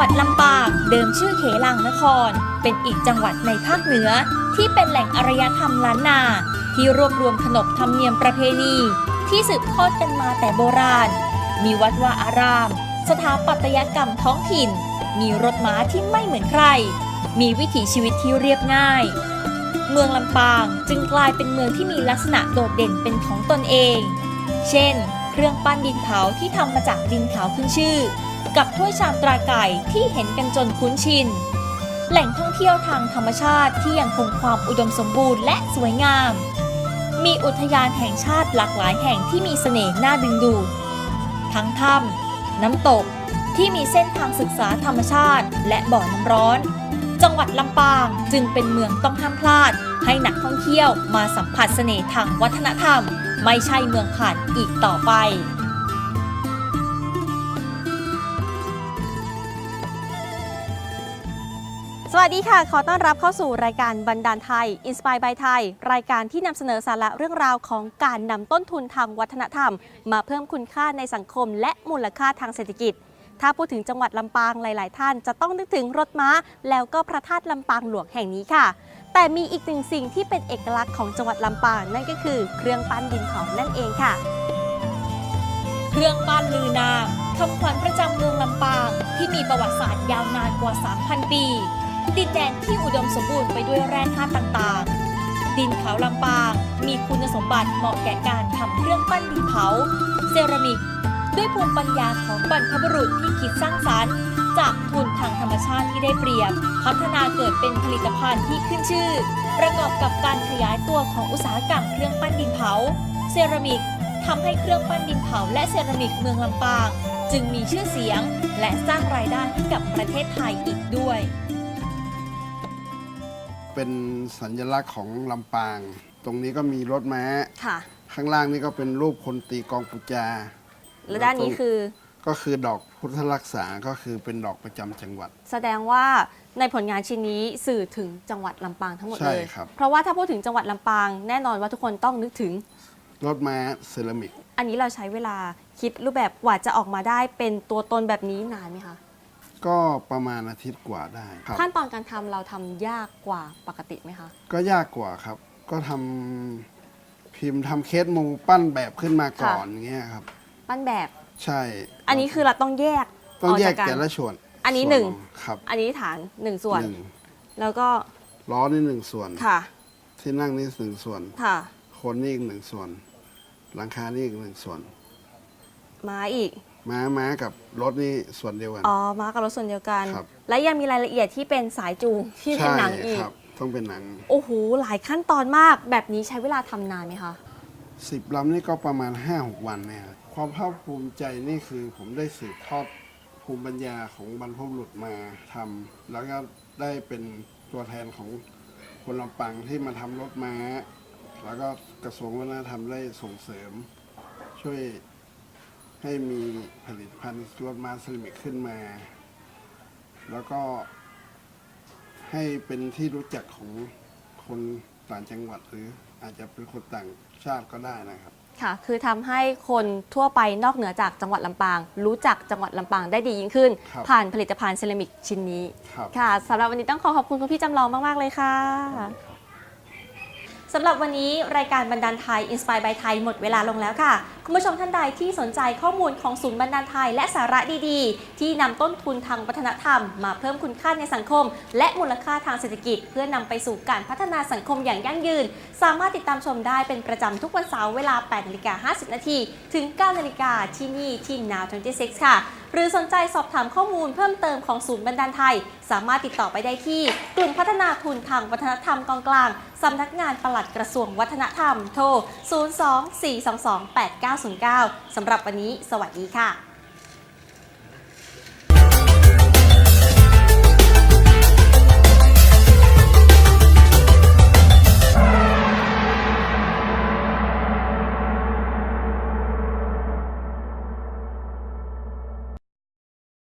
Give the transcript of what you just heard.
หวัดลำปางเดิมชื่อเขลังนคร เป็นอีกจังหวัดในภาคเหนือ ที่เป็นแหล่งอารยธรรมล้านนา ที่รวบรวมขนบธรรมเนียมประเพณี ที่สืบทอดกันมาแต่โบราณ มีวัดวาอาราม สถาปัตยกรรมท้องถิ่น มีรถม้าที่ไม่เหมือนใคร มีวิถีชีวิตที่เรียบง่าย เมืองลำปางจึงกลายเป็นเมืองที่มีลักษณะโดดเด่นเป็นของตนเอง เช่น เครื่องปั้นดินเผาที่ทำมาจากดินขาวขึ้นชื่อ กับถ้วยชามตราไก่ที่เห็นกันจนคุ้นชิน แหล่งท่องเที่ยวทางธรรมชาติที่ยังคงความอุดมสมบูรณ์และสวยงาม มีอุทยานแห่งชาติหลากหลายแห่งที่มีเสน่ห์น่าดึงดูด ทั้งถ้ำน้ำตกที่มีเส้นทางศึกษาธรรมชาติ และบ่อน้ำร้อน จังหวัดลำปางจึงเป็นเมืองต้องห้ามพลาด ให้นักท่องเที่ยวมาสัมผัสเสน่ห์ทางวัฒนธรรม ไม่ใช่เมืองผ่านอีกต่อไป สวัสดีค่ะ ขอต้อนรับเข้าสู่รายการบันดาลไทย Inspire by ไทย รายการที่นำเสนอสาระเรื่องราวของการนำต้นทุนทางวัฒนธรรม มาเพิ่มคุณค่าในสังคม และมูลค่าทางเศรษฐกิจ ถ้าพูดถึงจังหวัดลำปางหลาย ๆ ท่านจะต้องนึกถึงรถม้า แล้วก็พระธาตุลำปางหลวงแห่งนี้ค่ะ แต่มีอีกหนึ่งสิ่งที่เป็นเอกลักษณ์ของจังหวัดลำปางนั่นก็คือเครื่องปั้นดินเผานั่นเองค่ะ เครื่องปั้นลือนามคำขวัญประจำเมืองลำปาง ที่มีประวัติศาสตร์ยาวนานกว่า 3,000 ปี ดินแดนที่อุดมสมบูรณ์ไปด้วยแร่ธาตุต่างๆ ดินเผาลำปางมีคุณสมบัติเหมาะแก่การทำเครื่องปั้นดินเผา เซรามิก ด้วยภูมิปัญญาของบรรพบุรุษที่คิดสร้างสรรค์ จากทุนทางธรรมชาติที่ได้เปรียบ พัฒนาเกิดเป็นผลิตภัณฑ์ที่ขึ้นชื่อ ประกอบกับการขยายตัวของอุตสาหกรรมเครื่องปั้นดินเผา เซรามิกทำให้เครื่องปั้นดินเผาและเซรามิกเมืองลำปาง จึงมีชื่อเสียงและสร้างรายได้ให้กับประเทศไทยอีกด้วย เป็นสัญลักษณ์ของลำปาง ตรงนี้ก็มีรถม้า ค่ะ ข้างล่างนี่ก็เป็นรูปคนตีกลองปุจจาและด้านนี้คือ ก็คือดอกพุทธรักษา ก็คือเป็นดอกประจำจังหวัด แสดงว่าในผลงานชิ้นนี้สื่อถึงจังหวัดลำปางทั้งหมดใช่เลยครับ เพราะว่าถ้าพูดถึงจังหวัดลำปางแน่นอนว่าทุกคนต้องนึกถึง รถม้าเซรามิก อันนี้เราใช้เวลาคิดรูปแบบกว่าจะออกมาได้เป็นตัวตนแบบนี้นานไหมคะ ก็ประมาณอาทิตย์กว่าได้ครับ ขั้นตอนการทำเราทำยากกว่าปกติไหมคะ ก็ยากกว่าครับ ก็ทำพิมพ์ทำเคสมูปั้นแบบขึ้นมาก่อนอย่างเงี้ยครับ ปั้นแบบ ใช่อันนี้คือเราต้องแยกต้องแยกออแต่นละส่วนอันนี้ส่วหนึ่ง ครับอันนี้ฐานหนึ่งส่วน หนึ่งแล้วก็ล้อนี่หนึ่งส่วน ค่ะ ที่นั่งนี่หนึ่งส่วน ค่ะ คนนี่อีกหนึ่งส่วน หลังคานี่อีกหนึ่งส่วนม้าอีก ม้าม้ากับรถนี่ส่วนเดียวกัน อ๋อม้ากับรถส่วนเดียวกัน ครับ และยังมีรายละเอียดที่เป็นสายจูงที่เป็นหนังอีก ครับ ต้องเป็นหนัง โอ้โหหลายขั้นตอนมากแบบนี้ใช้เวลาทำนานไหมคะสิบลำนี่ก็ประมาณห้าหกวันเนี่ยครับความภาคภูมิใจนี่คือผมได้สืบทอดภูมิปัญญาของบรรพบุรุษมาทำแล้วก็ได้เป็นตัวแทนของคนลำปางที่มาทำรถม้า แล้วก็กระทรวงวัฒนธรรมได้ส่งเสริม ช่วย ให้มีผลิตภัณฑ์รถม้าเซรามิกขึ้นมา แล้วก็ให้เป็นที่รู้จักของคนต่างจังหวัดหรืออาจจะเป็นคนต่างชาติก็ได้นะครับ ค่ะ คือทำให้คนทั่วไปนอกเหนือจากจังหวัดลำปาง รู้จักจังหวัดลำปางได้ดียิ่งขึ้น ครับผ่านผลิตภัณฑ์เซรามิกชิ้นนี้ ครับ ค่ะสำหรับวันนี้ต้องขอขอบคุณคุณพี่จำลองมาก ๆ เลยค่ะ สำหรับวันนี้รายการบันดาลไทย Inspire by ไทยหมดเวลาลงแล้วค่ะ คุณผู้ชมท่านใดที่สนใจข้อมูลของศูนย์บันดาลไทย และสาระดีๆ ที่นำต้นทุนทางวัฒนธรรม มาเพิ่มคุณค่าในสังคม และมูลค่าทางเศรษฐกิจ เพื่อนำไปสู่การพัฒนาสังคมอย่างยั่งยืน สามารถติดตามชมได้เป็นประจำทุกวันเสาร์เวลา8นาฬิกา50นาทีถึง9นาฬิกาที่นี่ที่ Now 26ค่ะ หรือสนใจสอบถามข้อมูลเพิ่มเติมของศูนย์บรรดาลไทย สามารถติดต่อไปได้ที่ กลุ่มพัฒนาทุนทางวัฒนธรรมกองกลางสำนักงานปลัดกระทรวงวัฒนธรรม โทร 024228909 สำหรับวันนี้ สวัสดีค่ะ